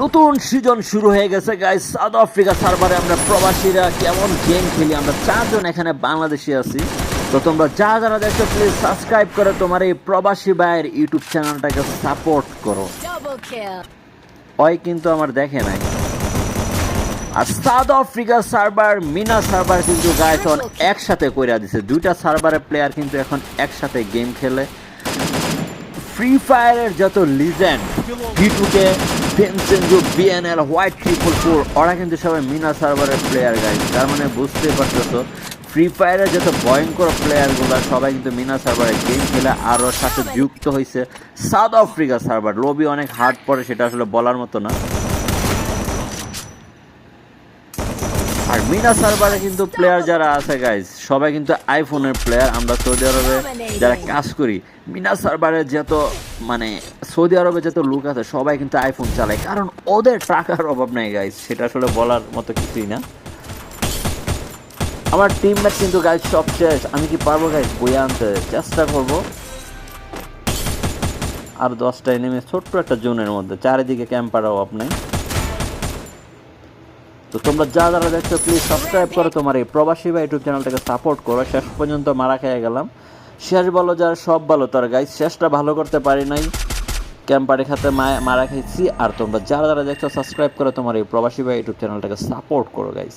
নতুন সিজন শুরু হয়ে গেছে গাইস সাউথ আফ্রিকা সার্ভারে আমরা প্রবাসীরা কেমন গেম খেলি? আমরা চারজন এখানে বাংলাদেশি আছি। তো তোমরা যা যারা দেখছ প্লিজ সাবস্ক্রাইব করে তোমার এই প্রবাসী ভাইয়ের ইউটিউব চ্যানেলটাকে সাপোর্ট করো। ওই কিন্তু আমার দেখে নাই। আর সাউথ আফ্রিকা সার্ভার মিনা সার্ভার কিন্তু গাইছন একসাথে কইরা দিছে। দুইটা সার্ভারের প্লেয়ার কিন্তু এখন একসাথে গেম খেলে। ফ্রি ফায়ারের যত লিজেন্ড ভিটুকে ফেনসেঞ্জু বিএনএল হোয়াইট ট্রিপল ফোর ওরা কিন্তু সবাই মিনা সার্ভারের প্লেয়ার গাইজ তার মানে বুঝতে তো ফ্রি ফায়ারের যত ভয়ঙ্কর প্লেয়ারগুলো সবাই কিন্তু মিনা সার্ভারের গেম খেলে আরও সাথে যুক্ত হয়েছে সাউথ আফ্রিকা সার্ভার লবি অনেক হার্ড পড়ে, সেটা আসলে বলার মতো না। মিনা সার্ভারে কিন্তু প্লেয়ার যারা আছে গাইজ সবাই কিন্তু আইফোনের প্লেয়ার আমরা সৌদি আরবে যারা কাজ করি, মিনা সার্ভারে যত মানে সৌদি আরবে যত লোক আছে, সবাই কিন্তু আইফোন চালায়। কারণ ওদের টাকার অভাব নেই গাইজ সেটা আসলে বলার মতো কিছুই না। আমার টিমমেট কিন্তু গাইজ সব শেষ। আমি কি পারব গাইজ বইয়ে আনতে? চেষ্টা করব। আর দশটা নেমে ছোট্ট একটা জোনের মধ্যে। চারিদিকে ক্যাম্পার অভাব নেই। তো তোমরা যা যারা দেখছ প্লিজ সাবস্ক্রাইব করো তোমার এই প্রবাসী বা ইউটিউব চ্যানেলটাকে সাপোর্ট করো। শেষ পর্যন্ত মারা খেয়ে গেলাম। শেষ বলো যার, সব ভালো তার গাইজ শেষটা ভালো করতে পারি নাই। ক্যাম্পারে খাতে মারা খেয়েছি। আর তোমরা যারা যারা দেখছ সাবস্ক্রাইব করো তোমার এই প্রবাসী বা ইউটিউব চ্যানেলটাকে সাপোর্ট করো গাইজ